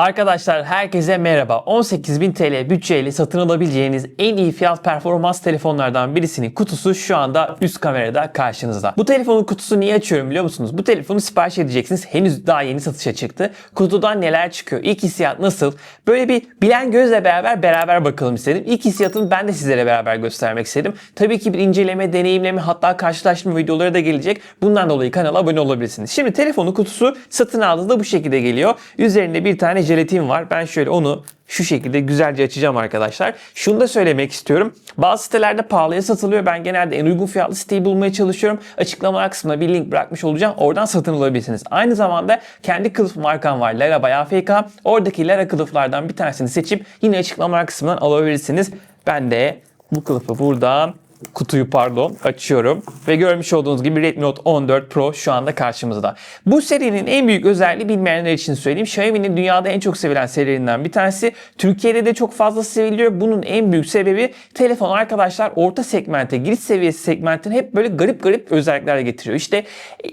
Arkadaşlar herkese merhaba. 18.000 TL bütçeyle satın alabileceğiniz en iyi fiyat performans telefonlardan birisinin kutusu şu anda üst kamerada karşınızda. Bu telefonun kutusu niye açıyorum biliyor musunuz? Bu telefonu sipariş edeceksiniz. Henüz daha yeni satışa çıktı. Kutudan neler çıkıyor? İlk hissiyat nasıl? Böyle bir bilen gözle beraber beraber bakalım istedim. İlk hissiyatını ben de sizlere beraber göstermek istedim. Tabii ki bir inceleme, deneyimleme hatta karşılaştırma videoları da gelecek. Bundan dolayı kanala abone olabilirsiniz. Şimdi telefonun kutusu satın aldığında bu şekilde geliyor. Üzerinde bir tane jelatin var. Ben şöyle onu şu şekilde güzelce açacağım arkadaşlar. Şunu da söylemek istiyorum. Bazı sitelerde pahalıya satılıyor. Ben genelde en uygun fiyatlı siteyi bulmaya çalışıyorum. Açıklama kısmına bir link bırakmış olacağım. Oradan satın alabilirsiniz. Aynı zamanda kendi kılıf markam var. Lara by AFK. Oradaki Lara kılıflardan bir tanesini seçip yine açıklama kısmından alabilirsiniz. Ben de bu kılıfı buradan kutuyu pardon açıyorum ve görmüş olduğunuz gibi Redmi Note 14 Pro şu anda karşımızda. Bu serinin en büyük özelliği bilmeyenler için söyleyeyim. Xiaomi'nin dünyada en çok sevilen serilerinden bir tanesi. Türkiye'de de çok fazla seviliyor. Bunun en büyük sebebi telefon arkadaşlar orta segmente, giriş seviyesi segmentin hep böyle garip garip özellikler getiriyor. İşte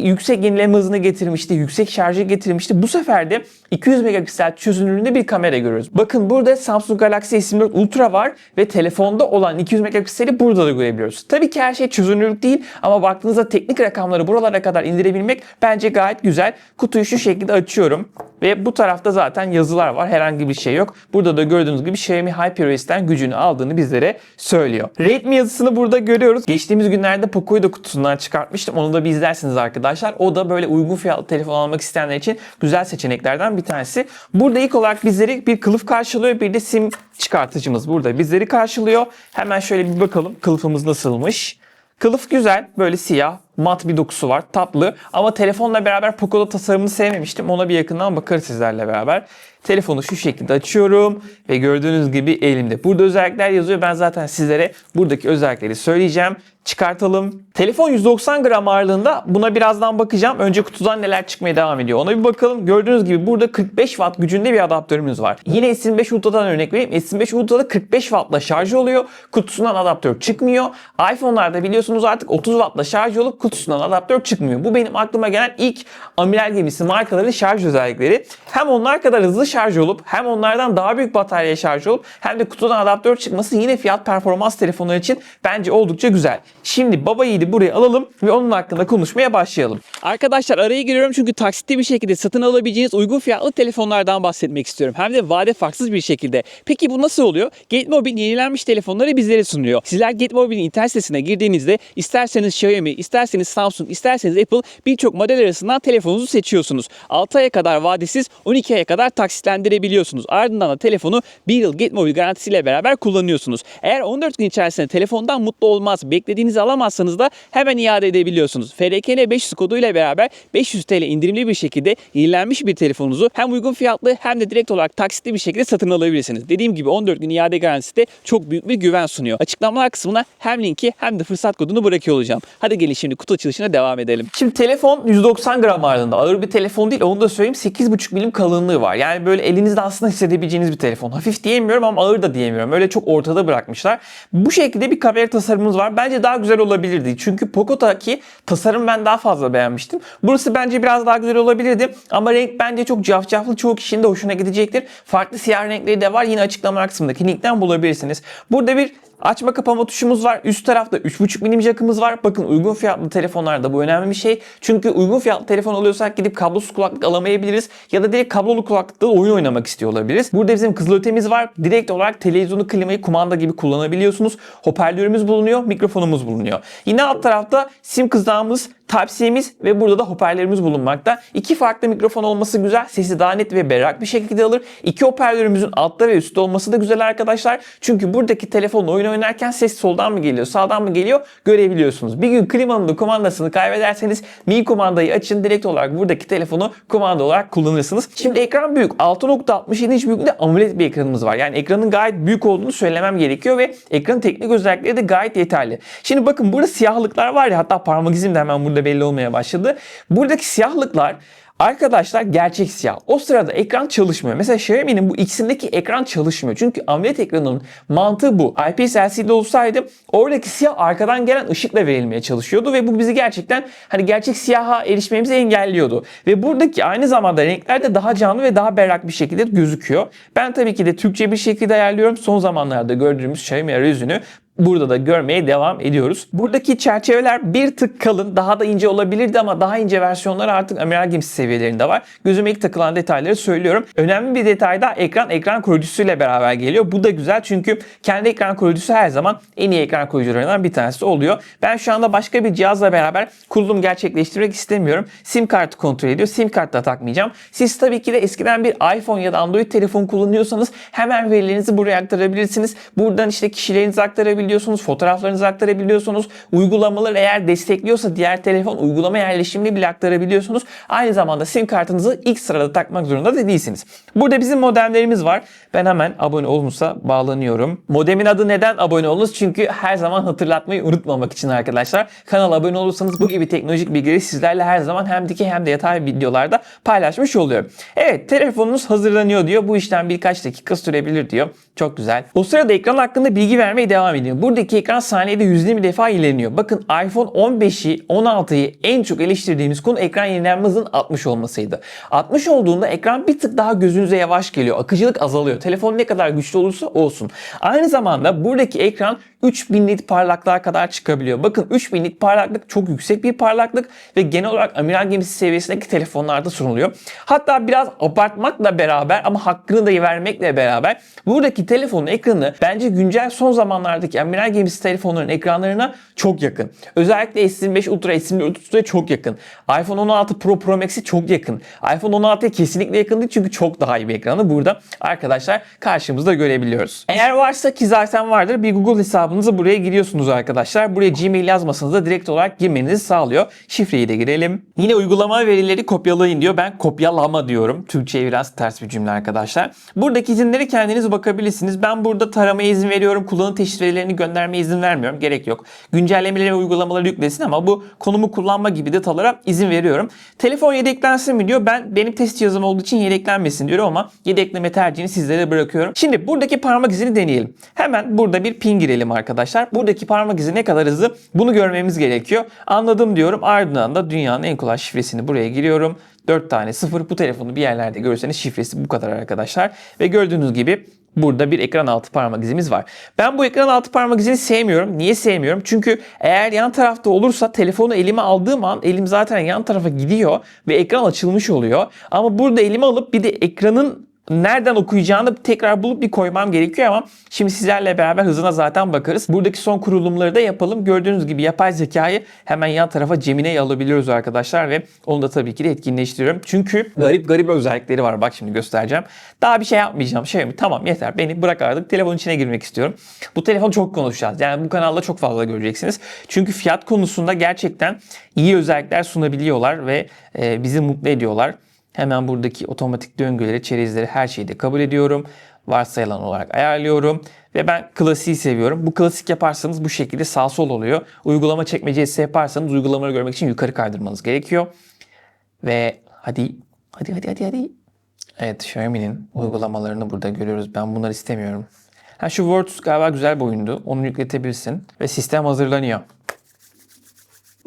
yüksek yenileme hızını getirmişti, yüksek şarjı getirmişti. Bu sefer de 200 megapiksel çözünürlüğünde bir kamera görüyoruz. Bakın burada Samsung Galaxy S24 Ultra var ve telefonda olan 200 megapikseli burada da görebiliyoruz. Tabii ki her şey çözünürlük değil ama baktığınızda teknik rakamları buralara kadar indirebilmek bence gayet güzel. Kutuyu şu şekilde açıyorum ve bu tarafta zaten yazılar var. Herhangi bir şey yok. Burada da gördüğünüz gibi Xiaomi HyperOS'ten gücünü aldığını bizlere söylüyor. Redmi yazısını burada görüyoruz. Geçtiğimiz günlerde Poco'yu da kutusundan çıkartmıştım. Onu da bir izlersiniz arkadaşlar. O da böyle uygun fiyatlı telefon almak isteyenler için güzel seçeneklerden bir tanesi. Burada ilk olarak bizleri bir kılıf karşılıyor. Bir de sim çıkartıcımız burada bizleri karşılıyor. Hemen şöyle bir bakalım kılıfımız nasılmış. Kılıf güzel. Böyle siyah, mat bir dokusu var. Tatlı. Ama telefonla beraber Poco'da tasarımını sevmemiştim. Ona bir yakından bakarız sizlerle beraber. Telefonu şu şekilde açıyorum ve gördüğünüz gibi elimde. Burada özellikler yazıyor. Ben zaten sizlere buradaki özellikleri söyleyeceğim. Çıkartalım. Telefon 190 gram ağırlığında. Buna birazdan bakacağım. Önce kutudan neler çıkmaya devam ediyor. Ona bir bakalım. Gördüğünüz gibi burada 45 watt gücünde bir adaptörümüz var. Yine S25 Ultra'dan örnek vereyim. S25 Ultra'da 45 wattla şarj oluyor. Kutusundan adaptör çıkmıyor. iPhone'larda biliyorsunuz artık 30 wattla şarj olup kutusundan adaptör çıkmıyor. Bu benim aklıma gelen ilk amiral gemisi markaların şarj özellikleri. Hem onlar kadar hızlı şarj olup hem onlardan daha büyük bataryaya şarj olup hem de kutudan adaptör çıkması yine fiyat performans telefonları için bence oldukça güzel. Şimdi baba yiğidi buraya alalım ve onun hakkında konuşmaya başlayalım. Arkadaşlar araya giriyorum çünkü taksitli bir şekilde satın alabileceğiniz uygun fiyatlı telefonlardan bahsetmek istiyorum. Hem de vade farksız bir şekilde. Peki bu nasıl oluyor? Getmobil yenilenmiş telefonları bizlere sunuyor. Sizler Getmobil'in internet sitesine girdiğinizde isterseniz Xiaomi, isterseniz Samsung, isterseniz Apple birçok model arasından telefonunuzu seçiyorsunuz. 6 aya kadar vadesiz 12 aya kadar taksitlendirebiliyorsunuz. Ardından da telefonu 1 yıl Getmobil garantisiyle beraber kullanıyorsunuz. Eğer 14 gün içerisinde telefondan mutlu olmaz, beklediğinizi alamazsanız da hemen iade edebiliyorsunuz. FRKN 500 kodu ile beraber 500 TL indirimli bir şekilde yenilenmiş bir telefonunuzu hem uygun fiyatlı hem de direkt olarak taksitli bir şekilde satın alabilirsiniz. Dediğim gibi 14 gün iade garantisi de çok büyük bir güven sunuyor. Açıklamalar kısmına hem linki hem de fırsat kodunu bırakıyor olacağım. Hadi gelin şimdi kutu açılışına devam edelim. Şimdi telefon 190 gram ağırlığında. Ağır bir telefon değil onu da söyleyeyim. 8,5 milim kalınlığı var. Yani böyle elinizde aslında hissedebileceğiniz bir telefon. Hafif diyemiyorum ama ağır da diyemiyorum. Öyle çok ortada bırakmışlar. Bu şekilde bir kamera tasarımımız var. Bence daha güzel olabilirdi. Çünkü Poco'daki tasarım ben daha fazla beğenmiştim. Burası bence biraz daha güzel olabilirdi. Ama renk bence çok cafcaflı. Çoğu kişinin de hoşuna gidecektir. Farklı siyah renkleri de var. Yine açıklama kısmındaki linkten bulabilirsiniz. Burada bir Açma kapama tuşumuz var. Üst tarafta 3.5 milim jackımız var. Bakın uygun fiyatlı telefonlarda bu önemli bir şey. Çünkü uygun fiyatlı telefon alıyorsak gidip kablosuz kulaklık alamayabiliriz. Ya da direkt kablolu kulaklıkla oyun oynamak istiyor olabiliriz. Burada bizim kızılötemiz var. Direkt olarak televizyonu, klimayı kumanda gibi kullanabiliyorsunuz. Hoparlörümüz bulunuyor, mikrofonumuz bulunuyor. Yine alt tarafta sim kızağımız, Type-C'miz ve burada da hoparlörümüz bulunmakta. İki farklı mikrofon olması güzel. Sesi daha net ve berrak bir şekilde alır. İki hoparlörümüzün altta ve üstte olması da güzel arkadaşlar. Çünkü buradaki telefonla oyun oynarken ses soldan mı geliyor, sağdan mı geliyor görebiliyorsunuz. Bir gün klimanın da kumandasını kaybederseniz Mi kumandayı açın. Direkt olarak buradaki telefonu kumanda olarak kullanırsınız. Şimdi ekran büyük. 6.67 inç büyüklüğünde AMOLED bir ekranımız var. Yani ekranın gayet büyük olduğunu söylemem gerekiyor ve ekranın teknik özellikleri de gayet yeterli. Şimdi bakın burada siyahlıklar var ya hatta parmak izim de hemen burada belli olmaya başladı. Buradaki siyahlıklar Arkadaşlar gerçek siyah. O sırada ekran çalışmıyor. Mesela Xiaomi'nin bu ikisindeki ekran çalışmıyor. Çünkü AMOLED ekranının mantığı bu. IPS LCD olsaydı oradaki siyah arkadan gelen ışıkla verilmeye çalışıyordu ve bu bizi gerçekten hani gerçek siyaha erişmemizi engelliyordu. Ve buradaki aynı zamanda renkler de daha canlı ve daha berrak bir şekilde gözüküyor. Ben tabii ki de Türkçe bir şekilde ayarlıyorum. Son zamanlarda gördüğümüz Xiaomi arayüzünü burada da görmeye devam ediyoruz. Buradaki çerçeveler bir tık kalın, daha da ince olabilirdi ama daha ince versiyonlar artık Amiral Gemisi seviyelerinde var. Gözüme ilk takılan detayları söylüyorum. Önemli bir detay da ekran ekran koruyucusuyla beraber geliyor. Bu da güzel çünkü kendi ekran koruyucusu her zaman en iyi ekran koruyucularından bir tanesi oluyor. Ben şu anda başka bir cihazla beraber kurulum gerçekleştirmek istemiyorum. SIM kartı kontrol ediyor. SIM kart da takmayacağım. Siz tabii ki de eskiden bir iPhone ya da Android telefon kullanıyorsanız hemen verilerinizi buraya aktarabilirsiniz. Buradan işte kişilerinizi aktarabilirsiniz aktarabiliyorsunuz, fotoğraflarınızı aktarabiliyorsunuz. Uygulamaları eğer destekliyorsa diğer telefon uygulama yerleşimini bile aktarabiliyorsunuz. Aynı zamanda sim kartınızı ilk sırada takmak zorunda da değilsiniz. Burada bizim modemlerimiz var. Ben hemen abone olunsa bağlanıyorum. Modemin adı neden abone olunuz? Çünkü her zaman hatırlatmayı unutmamak için arkadaşlar. Kanala abone olursanız bu gibi teknolojik bilgileri sizlerle her zaman hem dikey hem de yatay videolarda paylaşmış oluyorum. Evet telefonunuz hazırlanıyor diyor. Bu işlem birkaç dakika sürebilir diyor. Çok güzel. O sırada ekran hakkında bilgi vermeye devam ediyor. Buradaki ekran saniyede 120 defa yenileniyor. Bakın iPhone 15'i 16'yı en çok eleştirdiğimiz konu ekran yenilenme hızının 60 olmasıydı. 60 olduğunda ekran bir tık daha gözünüze yavaş geliyor. Akıcılık azalıyor. Telefon ne kadar güçlü olursa olsun. Aynı zamanda buradaki ekran 3000 nit parlaklığa kadar çıkabiliyor. Bakın 3000 nit parlaklık çok yüksek bir parlaklık ve genel olarak amiral gemisi seviyesindeki telefonlarda sunuluyor. Hatta biraz abartmakla beraber ama hakkını da vermekle beraber buradaki telefonun ekranı bence güncel son zamanlardaki amiral gemisi telefonların ekranlarına çok yakın. Özellikle S25 Ultra, S24 Ultra'ya çok yakın. iPhone 16 Pro Pro Max'i çok yakın. iPhone 16'ya kesinlikle yakın değil çünkü çok daha iyi bir ekranı burada arkadaşlar karşımızda görebiliyoruz. Eğer varsa ki zaten vardır bir Google hesabınızı buraya giriyorsunuz arkadaşlar. Buraya Gmail yazmasanız da direkt olarak girmenizi sağlıyor. Şifreyi de girelim. Yine uygulama verileri kopyalayın diyor. Ben kopyalama diyorum. Türkçe'ye biraz ters bir cümle arkadaşlar. Buradaki izinleri kendiniz bakabilirsiniz. Ben burada taramaya izin veriyorum. Kullanım teşhis verilerini göndermeye izin vermiyorum. Gerek yok. Güncellemeleri ve uygulamaları yüklesin ama bu konumu kullanma gibi datalara izin veriyorum. Telefon yedeklensin mi diyor. Ben benim test cihazım olduğu için yedeklenmesin diyor ama yedekleme tercihini sizlere bırakıyorum. Şimdi buradaki parmak izini deneyelim. Hemen burada bir pin girelim arkadaşlar. Buradaki parmak izi ne kadar hızlı bunu görmemiz gerekiyor. Anladım diyorum. Ardından da dünyanın en kolay şifresini buraya giriyorum. 4 tane 0 bu telefonu bir yerlerde görürseniz şifresi bu kadar arkadaşlar. Ve gördüğünüz gibi Burada bir ekran altı parmak izimiz var. Ben bu ekran altı parmak izini sevmiyorum. Niye sevmiyorum? Çünkü eğer yan tarafta olursa telefonu elime aldığım an elim zaten yan tarafa gidiyor ve ekran açılmış oluyor. Ama burada elime alıp bir de ekranın nereden okuyacağını tekrar bulup bir koymam gerekiyor ama şimdi sizlerle beraber hızına zaten bakarız. Buradaki son kurulumları da yapalım. Gördüğünüz gibi yapay zekayı hemen yan tarafa Gemini'ye alabiliyoruz arkadaşlar ve onu da tabii ki de etkinleştiriyorum. Çünkü garip garip özellikleri var. Bak şimdi göstereceğim. Daha bir şey yapmayacağım. Şey mi? Tamam yeter. Beni bırak artık. Telefonun içine girmek istiyorum. Bu telefon çok konuşacağız. Yani bu kanalda çok fazla göreceksiniz. Çünkü fiyat konusunda gerçekten iyi özellikler sunabiliyorlar ve e, bizi mutlu ediyorlar. Hemen buradaki otomatik döngüleri, çerezleri her şeyi de kabul ediyorum. Varsayılan olarak ayarlıyorum. Ve ben klasiği seviyorum. Bu klasik yaparsanız bu şekilde sağ sol oluyor. Uygulama çekmecesi yaparsanız uygulamaları görmek için yukarı kaydırmanız gerekiyor. Ve hadi hadi hadi hadi hadi. Evet Xiaomi'nin uygulamalarını burada görüyoruz. Ben bunları istemiyorum. Ha şu Words galiba güzel bir oyundu. Onu yükletebilirsin. Ve sistem hazırlanıyor.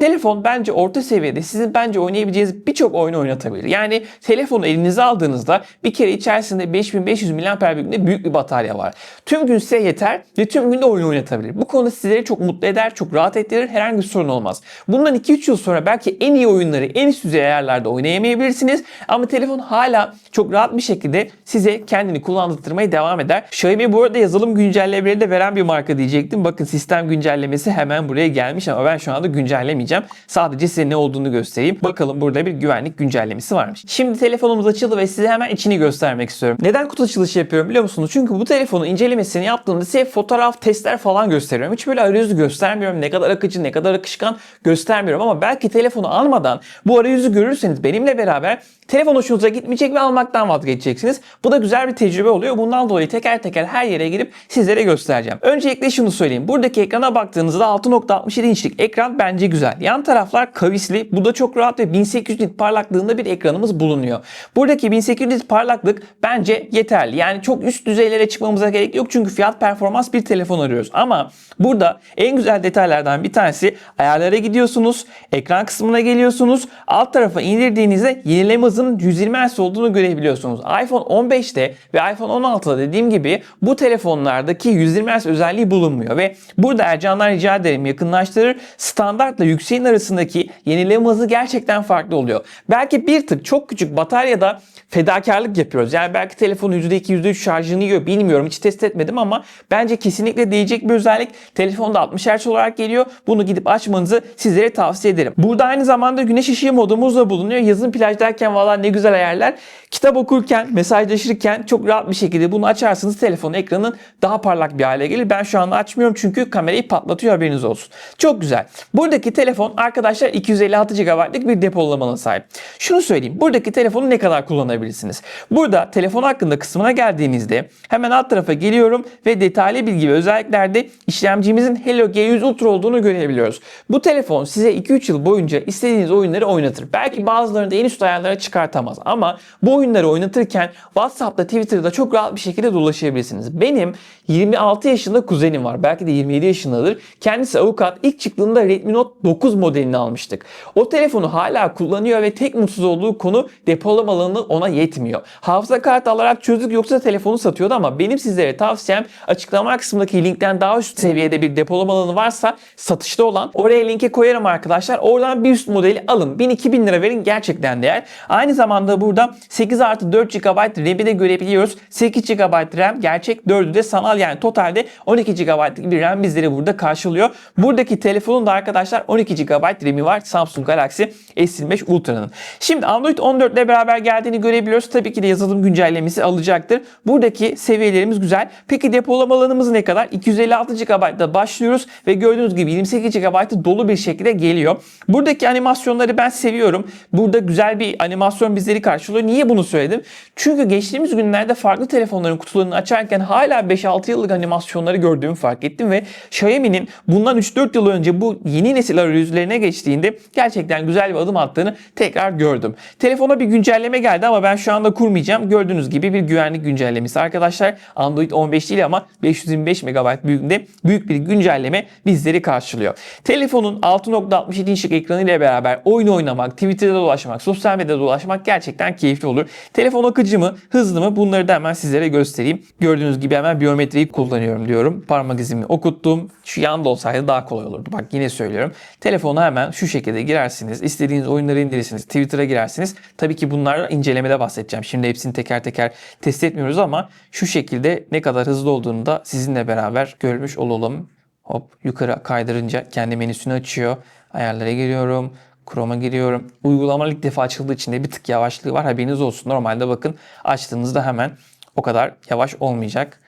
Telefon bence orta seviyede sizin bence oynayabileceğiniz birçok oyunu oynatabilir. Yani telefonu elinize aldığınızda bir kere içerisinde 5500 mAh büyüklüğünde büyük bir batarya var. Tüm gün size yeter ve tüm gün de oyun oynatabilir. Bu konuda sizleri çok mutlu eder, çok rahat ettirir, herhangi bir sorun olmaz. Bundan 2-3 yıl sonra belki en iyi oyunları en üst düzey ayarlarda oynayamayabilirsiniz ama telefon hala çok rahat bir şekilde size kendini kullandırmaya devam eder. Xiaomi bu arada yazılım güncellemeleri de veren bir marka diyecektim. Bakın sistem güncellemesi hemen buraya gelmiş ama ben şu anda güncellemeyeceğim. Sadece size ne olduğunu göstereyim. Bakalım burada bir güvenlik güncellemesi varmış. Şimdi telefonumuz açıldı ve size hemen içini göstermek istiyorum. Neden kutu açılışı yapıyorum biliyor musunuz? Çünkü bu telefonun incelemesini yaptığımda size fotoğraf, testler falan gösteriyorum. Hiç böyle arayüzü göstermiyorum. Ne kadar akıcı, ne kadar akışkan göstermiyorum. Ama belki telefonu almadan bu arayüzü görürseniz benimle beraber telefon hoşunuza gitmeyecek ve almaktan vazgeçeceksiniz. Bu da güzel bir tecrübe oluyor. Bundan dolayı teker teker her yere girip sizlere göstereceğim. Öncelikle şunu söyleyeyim. Buradaki ekrana baktığınızda 6.67 inçlik ekran bence güzel. Yan taraflar kavisli. Bu da çok rahat ve 1800 nit parlaklığında bir ekranımız bulunuyor. Buradaki 1800 nit parlaklık bence yeterli. Yani çok üst düzeylere çıkmamıza gerek yok çünkü fiyat performans bir telefon arıyoruz. Ama burada en güzel detaylardan bir tanesi ayarlara gidiyorsunuz. Ekran kısmına geliyorsunuz. Alt tarafa indirdiğinizde yenileme hızının 120 Hz olduğunu görebiliyorsunuz. iPhone 15'te ve iPhone 16'da dediğim gibi bu telefonlardaki 120 Hz özelliği bulunmuyor ve burada Ercan'dan rica ederim yakınlaştırır. Standartla yükseğin arasındaki yenileme hızı gerçekten farklı oluyor. Belki bir tık çok küçük bataryada fedakarlık yapıyoruz. Yani belki telefonu %2 %3 şarjını yiyor bilmiyorum hiç test etmedim ama bence kesinlikle değecek bir özellik. Telefonda 60 Hz olarak geliyor. Bunu gidip açmanızı sizlere tavsiye ederim. Burada aynı zamanda güneş ışığı modumuz da bulunuyor. Yazın plajdayken valla ne güzel ayarlar. Kitap okurken, mesajlaşırken çok rahat bir şekilde bunu açarsınız. Telefonun ekranın daha parlak bir hale gelir. Ben şu anda açmıyorum çünkü kamerayı patlatıyor haberiniz olsun. Çok güzel. Buradaki telefon arkadaşlar 256 GB'lık bir depolama alanına sahip. Şunu söyleyeyim. Buradaki telefonu ne kadar kullanabilirsiniz? Burada telefon hakkında kısmına geldiğinizde hemen alt tarafa geliyorum ve detaylı bilgi ve özelliklerde işlemcimizin Helio G100 Ultra olduğunu görebiliyoruz. Bu telefon size 2-3 yıl boyunca istediğiniz oyunları oynatır. Belki bazılarını da en üst ayarlara çıkartamaz ama bu oyunları oynatırken WhatsApp'ta, Twitter'da çok rahat bir şekilde dolaşabilirsiniz. Benim 26 yaşında kuzenim var. Belki de 27 yaşındadır. Kendisi avukat. İlk çıktığında Redmi Note 9 modelini almıştık. O telefonu hala kullanıyor ve tek mutsuz olduğu konu depolama alanı ona yetmiyor. Hafıza kartı alarak çözdük yoksa telefonu satıyordu ama benim sizlere tavsiyem açıklama kısmındaki linkten daha üst seviyede bir depolama alanı varsa satışta olan oraya linke koyarım arkadaşlar. Oradan bir üst modeli alın. 1000-2000 lira verin gerçekten değer. Aynı zamanda burada 8 artı 4 GB RAM'i de görebiliyoruz. 8 GB RAM gerçek 4'ü de sanal yani totalde 12 GB'lık bir RAM bizleri burada karşılıyor. Buradaki telefonun da arkadaşlar 12 GB RAM'i var Samsung Galaxy S25 Ultra'nın. Şimdi Android 14 ile beraber geldiğini görebiliyoruz. Tabii ki de yazılım güncellemesi alacaktır. Buradaki seviyelerimiz güzel. Peki depolama alanımız ne kadar? 256 GB'da başlıyoruz ve gördüğünüz gibi 28 GB'ı dolu bir şekilde geliyor. Buradaki animasyonları ben seviyorum. Burada güzel bir animasyon bizleri karşılıyor. Niye bunu söyledim? Çünkü geçtiğimiz günlerde farklı telefonların kutularını açarken hala 5-6 yıllık animasyonları gördüğümü fark ettim ve Xiaomi'nin bundan 3-4 yıl önce bu yeni nesil arayüzlerine geçtiğinde gerçekten güzel bir adım attığını tekrar gördüm. Telefona bir güncelleme geldi ama ben şu anda kurmayacağım. Gördüğünüz gibi bir güvenlik güncellemesi arkadaşlar. Android 15 değil ama 525 MB büyüklüğünde büyük bir güncelleme bizleri karşılıyor. Telefonun 6.67 inçlik ekranı ile beraber oyun oynamak, Twitter'da dolaşmak, sosyal medyada dolaşmak gerçekten keyifli olur. Telefon akıcı mı, hızlı mı bunları da hemen sizlere göstereyim. Gördüğünüz gibi hemen biyometriyi kullanıyorum diyorum. Parmak izimi okuttum. Şu yanda olsaydı daha kolay olurdu. Bak yine söylüyorum. Telefona hemen şu şekilde girersiniz. İstediğiniz oyunları indirirsiniz. Twitter'a girersiniz. Tabii ki bunlarla incelemede bahsedeceğim. Şimdi hepsini teker teker test etmiyoruz ama şu şekilde ne kadar hızlı olduğunu da sizinle beraber görmüş olalım. Hop yukarı kaydırınca kendi menüsünü açıyor. Ayarlara giriyorum. Chrome'a giriyorum. Uygulama ilk defa açıldığı için de bir tık yavaşlığı var. Haberiniz olsun. Normalde bakın açtığınızda hemen o kadar yavaş olmayacak.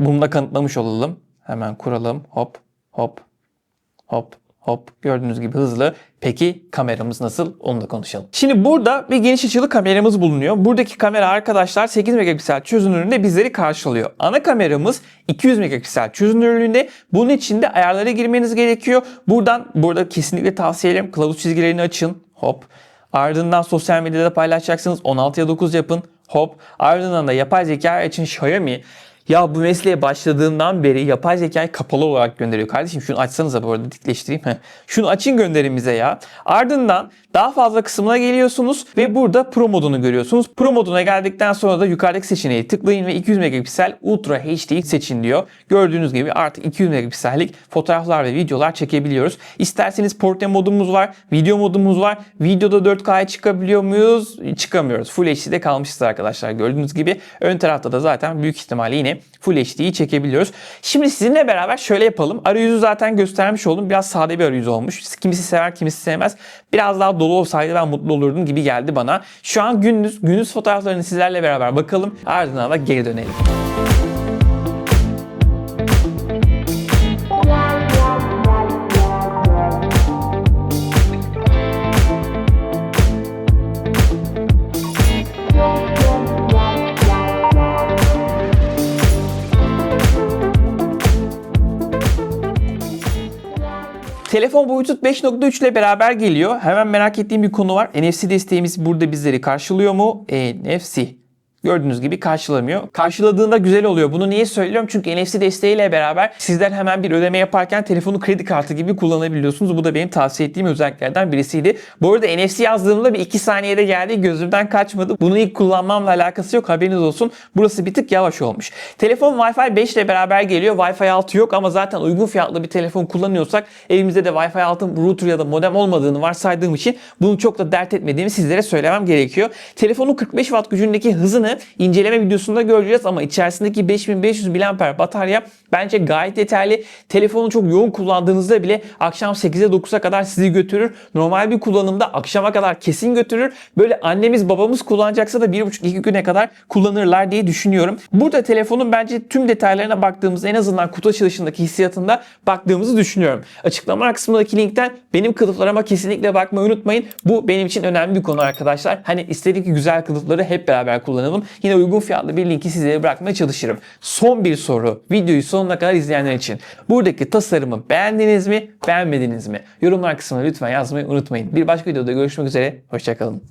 Bunu da kanıtlamış olalım. Hemen kuralım. Hop hop hop hop gördüğünüz gibi hızlı. Peki kameramız nasıl? Onu da konuşalım. Şimdi burada bir geniş açılı kameramız bulunuyor. Buradaki kamera arkadaşlar 8 megapiksel çözünürlüğünde bizleri karşılıyor. Ana kameramız 200 megapiksel çözünürlüğünde. Bunun için de ayarlara girmeniz gerekiyor. Buradan burada kesinlikle tavsiye ederim. Kılavuz çizgilerini açın. Hop. Ardından sosyal medyada paylaşacaksınız. 16'ya 9 yapın. Hop. Ardından da yapay zeka için Xiaomi ya bu mesleğe başladığından beri yapay zekayı kapalı olarak gönderiyor. Kardeşim şunu açsanıza bu arada dikleştireyim. Şunu açın gönderin bize ya. Ardından daha fazla kısmına geliyorsunuz ve burada Pro modunu görüyorsunuz. Pro moduna geldikten sonra da yukarıdaki seçeneği tıklayın ve 200 megapiksel Ultra HD'yi seçin diyor. Gördüğünüz gibi artık 200 megapiksellik fotoğraflar ve videolar çekebiliyoruz. İsterseniz portre modumuz var, video modumuz var. Videoda 4K'ya çıkabiliyor muyuz? Çıkamıyoruz. Full HD'de kalmışız arkadaşlar gördüğünüz gibi. Ön tarafta da zaten büyük ihtimalle yine Full HD'yi çekebiliyoruz. Şimdi sizinle beraber şöyle yapalım. Arayüzü zaten göstermiş oldum. Biraz sade bir arayüz olmuş. Kimisi sever, kimisi sevmez. Biraz daha dolu olsaydı ben mutlu olurdum gibi geldi bana. Şu an gündüz, gündüz fotoğraflarını sizlerle beraber bakalım. Ardından da geri dönelim. Telefon Bluetooth 5.3 ile beraber geliyor. Hemen merak ettiğim bir konu var. NFC desteğimiz burada bizleri karşılıyor mu? NFC. Gördüğünüz gibi karşılamıyor. Karşıladığında güzel oluyor. Bunu niye söylüyorum? Çünkü NFC desteğiyle beraber sizler hemen bir ödeme yaparken telefonu kredi kartı gibi kullanabiliyorsunuz. Bu da benim tavsiye ettiğim özelliklerden birisiydi. Bu arada NFC yazdığımda bir 2 saniyede geldi. Gözümden kaçmadı. Bunu ilk kullanmamla alakası yok. Haberiniz olsun. Burası bir tık yavaş olmuş. Telefon Wi-Fi 5 ile beraber geliyor. Wi-Fi 6 yok ama zaten uygun fiyatlı bir telefon kullanıyorsak evimizde de Wi-Fi 6 router ya da modem olmadığını varsaydığım için bunu çok da dert etmediğimi sizlere söylemem gerekiyor. Telefonun 45 watt gücündeki hızını inceleme videosunda göreceğiz ama içerisindeki 5500 mAh batarya bence gayet yeterli. Telefonu çok yoğun kullandığınızda bile akşam 8'e 9'a kadar sizi götürür. Normal bir kullanımda akşama kadar kesin götürür. Böyle annemiz babamız kullanacaksa da 1,5-2 güne kadar kullanırlar diye düşünüyorum. Burada telefonun bence tüm detaylarına baktığımızda en azından kutu açılışındaki hissiyatında baktığımızı düşünüyorum. Açıklama kısmındaki linkten benim kılıflarıma kesinlikle bakmayı unutmayın. Bu benim için önemli bir konu arkadaşlar. Hani istedik ki güzel kılıfları hep beraber kullanalım. Yine uygun fiyatlı bir linki sizlere bırakmaya çalışırım. Son bir soru. Videoyu sonuna kadar izleyenler için. Buradaki tasarımı beğendiniz mi, beğenmediniz mi? Yorumlar kısmına lütfen yazmayı unutmayın. Bir başka videoda görüşmek üzere. Hoşçakalın.